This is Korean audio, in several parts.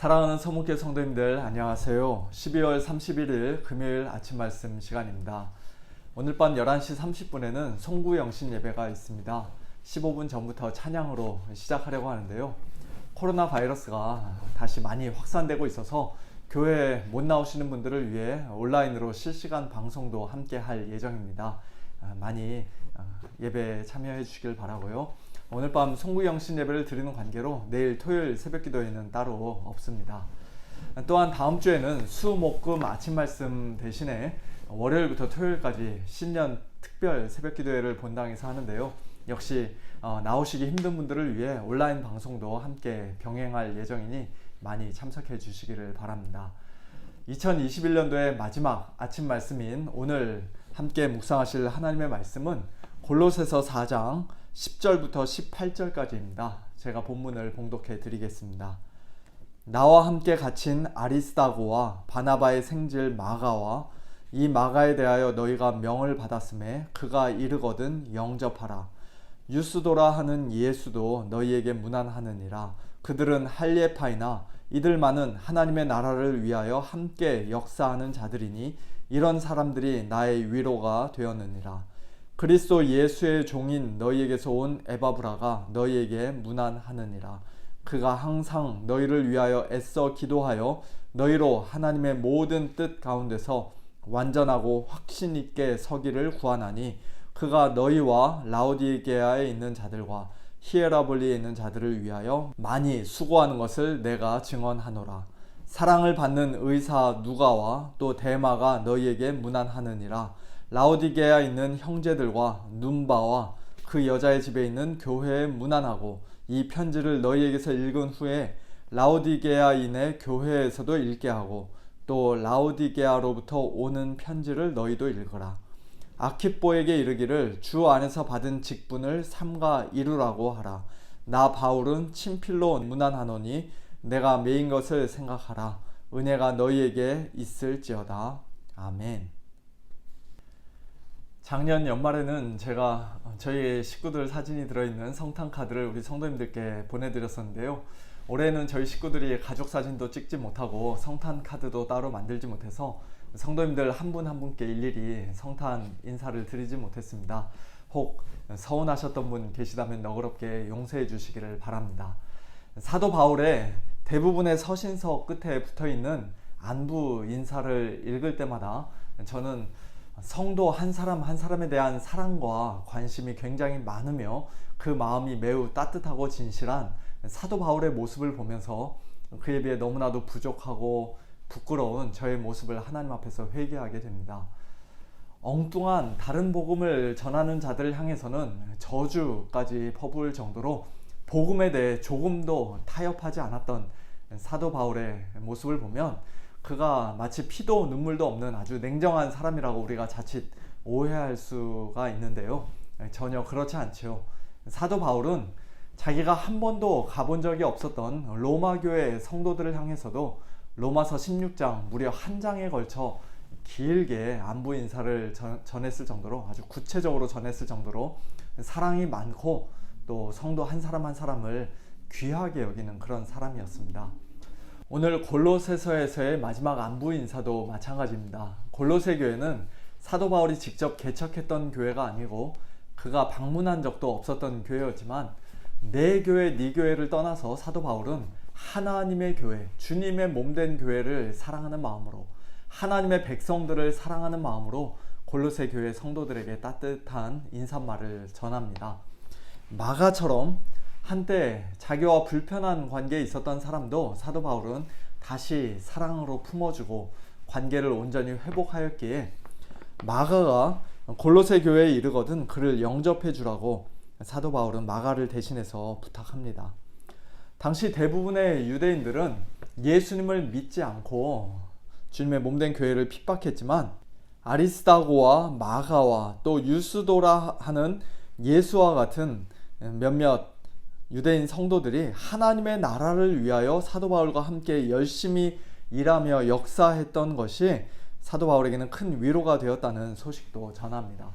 사랑하는 서문교 성도님들 안녕하세요. 12월 31일 금요일 아침 말씀 시간입니다. 오늘 밤 11시 30분에는 송구 영신 예배가 있습니다. 15분 전부터 찬양으로 시작하려고 하는데요. 코로나 바이러스가 다시 많이 확산되고 있어서 교회에 못 나오시는 분들을 위해 온라인으로 실시간 방송도 함께 할 예정입니다. 아, 많이 아, 예배에 참여해 주시길 바라고요. 오늘 밤 송구 영신 예배를 드리는 관계로 내일 토요일 새벽 기도회는 따로 없습니다. 또한 다음 주에는 수, 목, 금 아침 말씀 대신에 월요일부터 토요일까지 신년 특별 새벽 기도회를 본당에서 하는데요. 역시 어, 나오시기 힘든 분들을 위해 온라인 방송도 함께 병행할 예정이니 많이 참석해 주시기를 바랍니다. 2021년도의 마지막 아침 말씀인 오늘 함께 묵상하실 하나님의 말씀은 골로새서 4장 10절부터 18절까지입니다. 제가 본문을 봉독해 드리겠습니다. 나와 함께 갇힌 아리스다고와 바나바의 생질 마가와 이 마가에 대하여 너희가 명을 받았음에 그가 이르거든 영접하라. 유스도라 하는 예수도 너희에게 무난하느니라. 그들은 할례파이나 이들만은 하나님의 나라를 위하여 함께 역사하는 자들이니 이런 사람들이 나의 위로가 되었느니라. 그리스도 예수의 종인 너희에게서 온 에바브라가 너희에게 무난하느니라. 그가 항상 너희를 위하여 애써 기도하여 너희로 하나님의 모든 뜻 가운데서 완전하고 확신 있게 서기를 구하나니 그가 너희와 라오디게아에 있는 자들과 히에라볼리에 있는 자들을 위하여 많이 수고하는 것을 내가 증언하노라. 사랑을 받는 의사 누가와 또 대마가 너희에게 무난하느니라. 라오디게아에 있는 형제들과 눈바와 그 여자의 집에 있는 교회에 무난하고 이 편지를 너희에게서 읽은 후에 라오디게아인의 교회에서도 읽게 하고 또 라오디게아로부터 오는 편지를 너희도 읽어라. 아키뽀에게 이르기를 주 안에서 받은 직분을 삼가 이루라고 하라. 나 바울은 친필로 무난하노니 내가 메인 것을 생각하라. 은혜가 너희에게 있을지어다. 아멘. 작년 연말에는 제가 저희 식구들 사진이 들어있는 성탄 카드를 우리 성도님들께 보내드렸었는데요. 올해는 저희 식구들이 가족 사진도 찍지 못하고 성탄 카드도 따로 만들지 못해서 성도님들 한 분 한 분께 일일이 성탄 인사를 드리지 못했습니다. 혹 서운하셨던 분 계시다면 너그럽게 용서해 주시기를 바랍니다. 사도 바울의 대부분의 서신서 끝에 붙어 있는 안부 인사를 읽을 때마다 저는 성도 한 사람 한 사람에 대한 사랑과 관심이 굉장히 많으며 그 마음이 매우 따뜻하고 진실한 사도 바울의 모습을 보면서 그에 비해 너무나도 부족하고 부끄러운 저의 모습을 하나님 앞에서 회개하게 됩니다. 엉뚱한 다른 복음을 전하는 자들을 향해서는 저주까지 퍼부을 정도로 복음에 대해 조금도 타협하지 않았던 사도 바울의 모습을 보면 그가 마치 피도 눈물도 없는 아주 냉정한 사람이라고 우리가 자칫 오해할 수가 있는데요. 전혀 그렇지 않죠. 사도 바울은 자기가 한 번도 가본 적이 없었던 로마 교회 성도들을 향해서도 로마서 16장 무려 한 장에 걸쳐 길게 안부 인사를 전, 했을 정도로 아주 구체적으로 전했을 정도로 사랑이 많고 또 성도 한 사람 한 사람을 귀하게 여기는 그런 사람이었습니다. 오늘 골로새서에서의 마지막 안부 인사도 마찬가지입니다. 골로새 교회는 사도 바울이 직접 개척했던 교회가 아니고 그가 방문한 적도 없었던 교회였지만 내 교회, 네 교회를 떠나서 사도 바울은 하나님의 교회, 주님의 몸된 교회를 사랑하는 마음으로 하나님의 백성들을 사랑하는 마음으로 골로새 교회 성도들에게 따뜻한 인사말을 전합니다. 마가처럼 한때 자기와 불편한 관계에 있었던 사람도 사도 바울은 다시 사랑으로 품어주고 관계를 온전히 회복하였기에 마가가 골로새 교회에 이르거든 그를 영접해 주라고 사도 바울은 마가를 대신해서 부탁합니다. 당시 대부분의 유대인들은 예수님을 믿지 않고 주님의 몸된 교회를 핍박했지만 아리스다고와 마가와 또 유스도라 하는 예수와 같은 몇몇 유대인 성도들이 하나님의 나라를 위하여 사도 바울과 함께 열심히 일하며 역사했던 것이 사도 바울에게는 큰 위로가 되었다는 소식도 전합니다.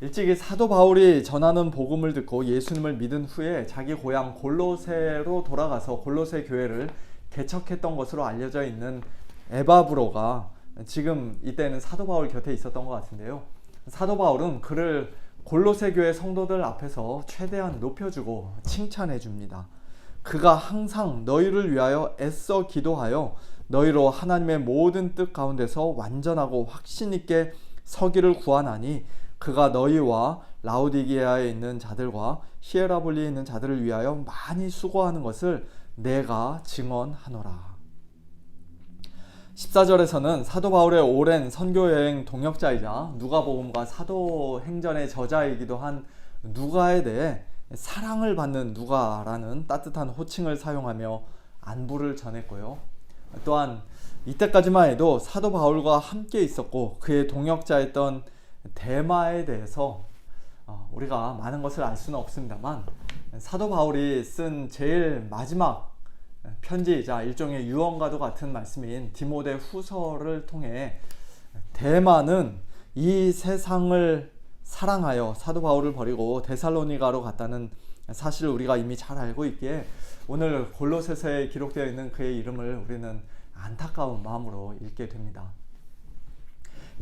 일찍이 사도 바울이 전하는 복음을 듣고 예수님을 믿은 후에 자기 고향 골로새로 돌아가서 골로새 교회를 개척했던 것으로 알려져 있는 에바브로가 지금 이때는 사도 바울 곁에 있었던 것 같은데요. 사도 바울은 그를 골로새 교회 성도들 앞에서 최대한 높여주고 칭찬해 줍니다. 그가 항상 너희를 위하여 애써 기도하여 너희로 하나님의 모든 뜻 가운데서 완전하고 확신 있게 서기를 구하나니 그가 너희와 라우디게아에 있는 자들과 히에라볼리에 있는 자들을 위하여 많이 수고하는 것을 내가 증언하노라. 14절에서는 사도 바울의 오랜 선교 여행 동역자이자 누가복음과 사도행전의 저자이기도 한 누가에 대해 사랑을 받는 누가라는 따뜻한 호칭을 사용하며 안부를 전했고요. 또한 이때까지만 해도 사도 바울과 함께 있었고 그의 동역자였던 대마에 대해서 어, 우리가 많은 것을 알 수는 없습니다만 사도 바울이 쓴 제일 마지막 편지이자 일종의 유언과도 같은 말씀인 디모데 후서를 통해 대마는 이 세상을 사랑하여 사도 바울을 버리고 데살로니가로 갔다는 사실을 우리가 이미 잘 알고 있기에 오늘 골로새서에 기록되어 있는 그의 이름을 우리는 안타까운 마음으로 읽게 됩니다.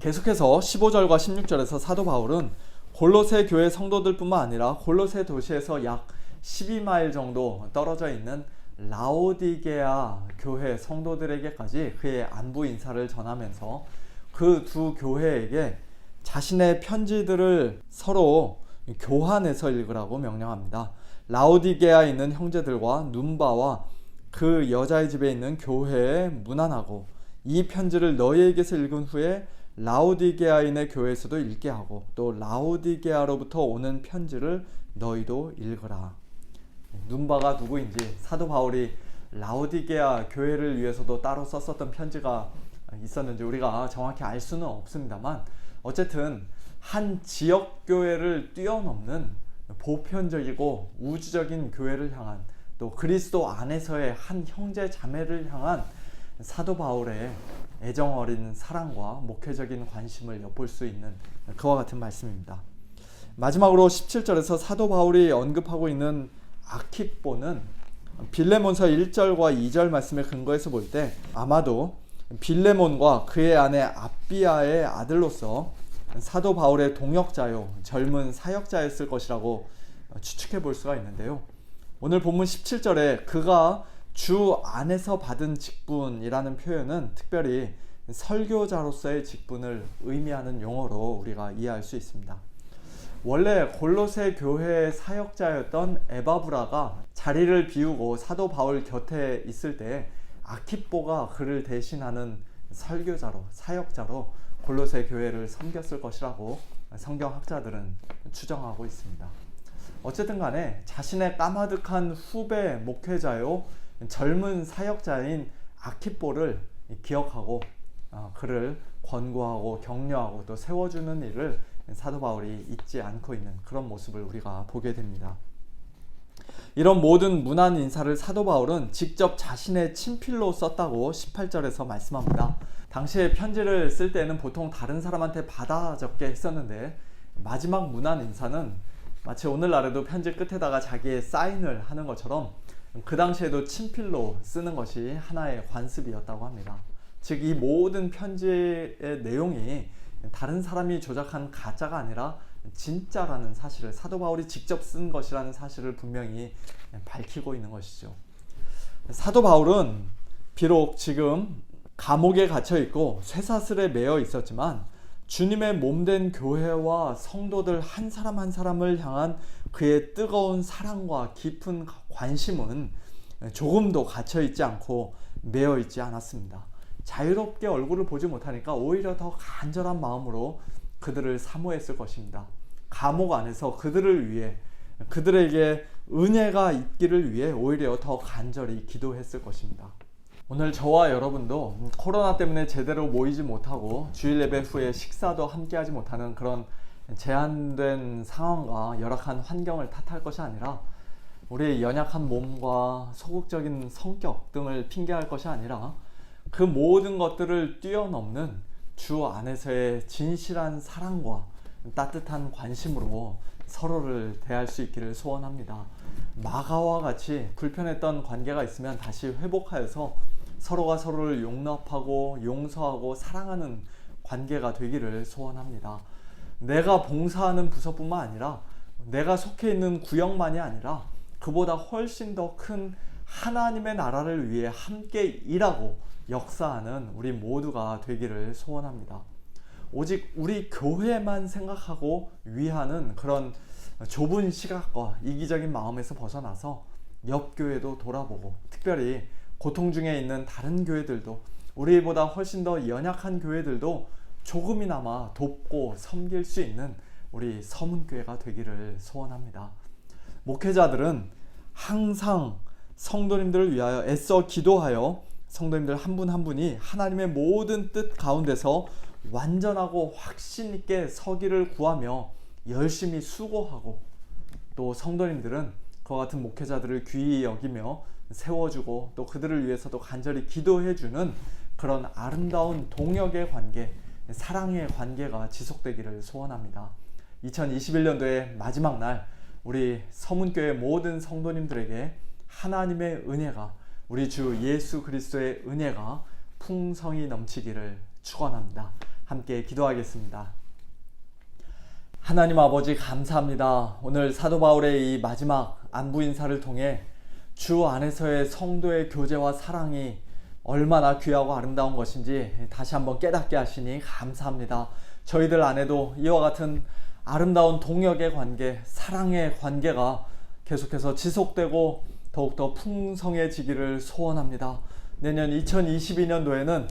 계속해서 15절과 16절에서 사도 바울은 골로새 교회 성도들뿐만 아니라 골로새 도시에서 약 12마일 정도 떨어져 있는 라오디게아 교회 성도들에게까지 그의 안부 인사를 전하면서 그 두 교회에게 자신의 편지들을 서로 교환해서 읽으라고 명령합니다. 라오디게아에 있는 형제들과 눈바와 그 여자의 집에 있는 교회에 문안하고 이 편지를 너희에게서 읽은 후에 라오디게아인의 교회에서도 읽게 하고 또 라오디게아로부터 오는 편지를 너희도 읽으라. 눈바가 누구인지 사도 바울이 라오디게아 교회를 위해서도 따로 썼었던 편지가 있었는지 우리가 정확히 알 수는 없습니다만 어쨌든 한 지역 교회를 뛰어넘는 보편적이고 우주적인 교회를 향한 또 그리스도 안에서의 한 형제 자매를 향한 사도 바울의 애정 어린 사랑과 목회적인 관심을 엿볼 수 있는 그와 같은 말씀입니다. 마지막으로 17절에서 사도 바울이 언급하고 있는 아키뽀는 빌레몬서 1절과 2절 말씀에 근거해서 볼 때 아마도 빌레몬과 그의 아내 아비아의 아들로서 사도 바울의 동역자요 젊은 사역자였을 것이라고 추측해 볼 수가 있는데요. 오늘 본문 17절에 그가 주 안에서 받은 직분이라는 표현은 특별히 설교자로서의 직분을 의미하는 용어로 우리가 이해할 수 있습니다. 원래 골로새 교회의 사역자였던 에바브라가 자리를 비우고 사도 바울 곁에 있을 때 아키뽀가 그를 대신하는 설교자로 사역자로 골로새 교회를 섬겼을 것이라고 성경학자들은 추정하고 있습니다. 어쨌든 간에 자신의 까마득한 후배 목회자요 젊은 사역자인 아키뽀를 기억하고 어, 그를 권고하고 격려하고 또 세워주는 일을 사도 바울이 잊지 않고 있는 그런 모습을 우리가 보게 됩니다. 이런 모든 문안 인사를 사도 바울은 직접 자신의 친필로 썼다고 18절에서 말씀합니다. 당시에 편지를 쓸 때는 보통 다른 사람한테 받아 적게 했었는데 마지막 문안 인사는 마치 오늘날에도 편지 끝에다가 자기의 사인을 하는 것처럼 그 당시에도 친필로 쓰는 것이 하나의 관습이었다고 합니다. 즉 이 모든 편지의 내용이 다른 사람이 조작한 가짜가 아니라 진짜라는 사실을 사도 바울이 직접 쓴 것이라는 사실을 분명히 밝히고 있는 것이죠. 사도 바울은 비록 지금 감옥에 갇혀 있고 쇠사슬에 매여 있었지만 주님의 몸된 교회와 성도들 한 사람 한 사람을 향한 그의 뜨거운 사랑과 깊은 관심은 조금도 갇혀 있지 않고 매여 있지 않았습니다. 자유롭게 얼굴을 보지 못하니까 오히려 더 간절한 마음으로 그들을 사모했을 것입니다. 감옥 안에서 그들을 위해 그들에게 은혜가 있기를 위해 오히려 더 간절히 기도했을 것입니다. 오늘 저와 여러분도 코로나 때문에 제대로 모이지 못하고 주일 예배 후에 식사도 함께 하지 못하는 그런 제한된 상황과 열악한 환경을 탓할 것이 아니라 우리의 연약한 몸과 소극적인 성격 등을 핑계할 것이 아니라 그 모든 것들을 뛰어넘는 주 안에서의 진실한 사랑과 따뜻한 관심으로 서로를 대할 수 있기를 소원합니다. 마가와 같이 불편했던 관계가 있으면 다시 회복하여서 서로가 서로를 용납하고 용서하고 사랑하는 관계가 되기를 소원합니다. 내가 봉사하는 부서뿐만 아니라 내가 속해 있는 구역만이 아니라 그보다 훨씬 더 큰 하나님의 나라를 위해 함께 일하고 역사하는 우리 모두가 되기를 소원합니다. 오직 우리 교회만 생각하고 위하는 그런 좁은 시각과 이기적인 마음에서 벗어나서 옆 교회도 돌아보고 특별히 고통 중에 있는 다른 교회들도 우리보다 훨씬 더 연약한 교회들도 조금이나마 돕고 섬길 수 있는 우리 서문교회가 되기를 소원합니다. 목회자들은 항상 성도님들을 위하여 애써 기도하여 성도님들 한분한 분이 하나님의 모든 뜻 가운데서 완전하고 확신 있게 서기를 구하며 열심히 수고하고 또 성도님들은 그와 같은 목회자들을 귀히 여기며 세워주고 또 그들을 위해서도 간절히 기도해주는 그런 아름다운 동역의 관계, 사랑의 관계가 지속되기를 소원합니다. 2021년도의 마지막 날 우리 서문교회 모든 성도님들에게 하나님의 은혜가 우리 주 예수 그리스도의 은혜가 풍성히 넘치기를 축원합니다. 함께 기도하겠습니다. 하나님 아버지 감사합니다. 오늘 사도 바울의 이 마지막 안부 인사를 통해 주 안에서의 성도의 교제와 사랑이 얼마나 귀하고 아름다운 것인지 다시 한번 깨닫게 하시니 감사합니다. 저희들 안에도 이와 같은 아름다운 동역의 관계, 사랑의 관계가 계속해서 지속되고 더욱더 풍성해지기를 소원합니다. 내년 2022년도에는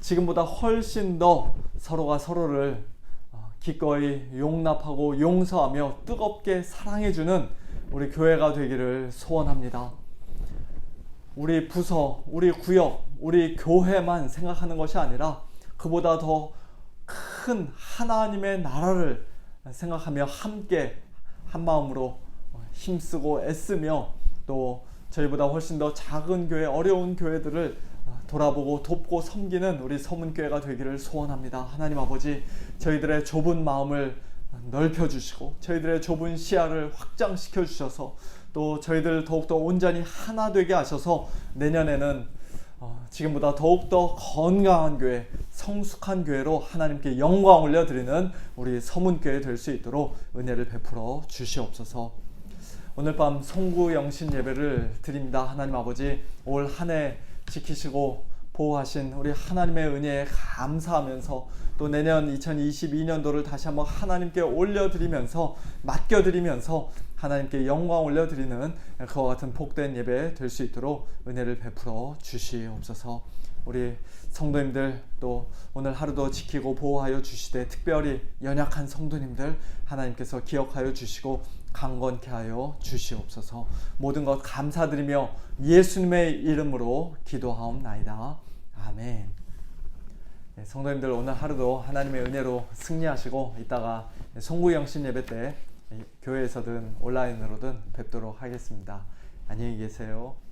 지금보다 훨씬 더 서로가 서로를 어, 기꺼이 용납하고 용서하며 뜨겁게 사랑해주는 우리 교회가 되기를 소원합니다. 우리 부서, 우리 구역, 우리 교회만 생각하는 것이 아니라 그보다 더 큰 하나님의 나라를 생각하며 함께 한 마음으로 힘쓰고 애쓰며 또 저희보다 훨씬 더 작은 교회, 어려운 교회들을 돌아보고 돕고 섬기는 우리 서문교회가 되기를 소원합니다. 하나님 아버지, 저희들의 좁은 마음을 넓혀 주시고 저희들의 좁은 시야를 확장시켜 주셔서 또 저희들 더욱더 온전히 하나 되게 하셔서 내년에는 어, 지금보다 더욱더 건강한 교회, 성숙한 교회로 하나님께 영광 올려드리는 우리 서문교회 될 수 있도록 은혜를 베풀어 주시옵소서. 오늘 밤 송구 영신 예배를 드립니다. 하나님 아버지 올 한 해 지키시고 보호하신 우리 하나님의 은혜에 감사하면서 또 내년 2022년도를 다시 한번 하나님께 올려드리면서 맡겨드리면서 하나님께 영광 올려드리는 그와 같은 복된 예배 될 수 있도록 은혜를 베풀어 주시옵소서. 우리 성도님들 또 오늘 하루도 지키고 보호하여 주시되 특별히 연약한 성도님들 하나님께서 기억하여 주시고 강건케 하여 주시옵소서. 모든 것 감사드리며 예수님의 이름으로 기도하옵나이다. 아멘. 네, 성도님들 오늘 하루도 하나님의 은혜로 승리하시고 이따가 송구 영신 예배 때 교회에서든 온라인으로든 뵙도록 하겠습니다. 안녕히 계세요.